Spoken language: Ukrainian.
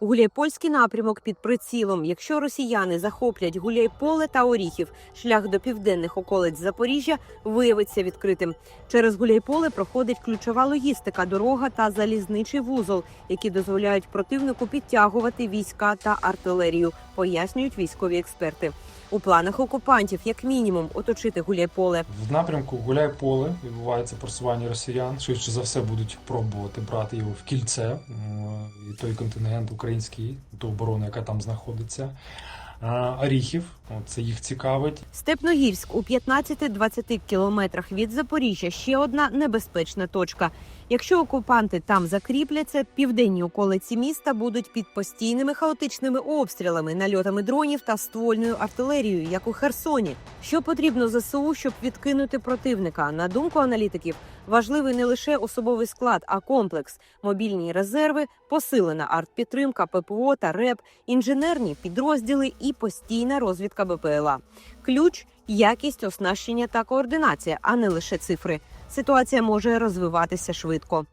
Гуляйпольський напрямок під прицілом. Якщо росіяни захоплять Гуляйполе та Оріхів, шлях до південних околиць Запоріжжя виявиться відкритим. Через Гуляйполе проходить ключова логістика, дорога та залізничий вузол, які дозволяють противнику підтягувати війська та артилерію, пояснюють військові експерти. У планах окупантів, як мінімум, оточити Гуляйполе. В напрямку гуляй поле відбувається просування росіян. Швидше за все будуть пробувати брати його в кільце і той контингент український, ту оборону, яка там знаходиться. Оріхів, це їх цікавить. Степногірськ у 15-20 кілометрах від Запоріжжя ще одна небезпечна точка. Якщо окупанти там закріпляться, південні околиці міста будуть під постійними хаотичними обстрілами, нальотами дронів та ствольною артилерією, як у Херсоні. Що потрібно ЗСУ, щоб відкинути противника? На думку аналітиків, важливий не лише особовий склад, а комплекс, мобільні резерви, посилена артпідтримка, ППО та РЕП, інженерні підрозділи і постійна розвідка БПЛА. Ключ якість оснащення та координація, а не лише цифри. Ситуація може розвиватися швидко.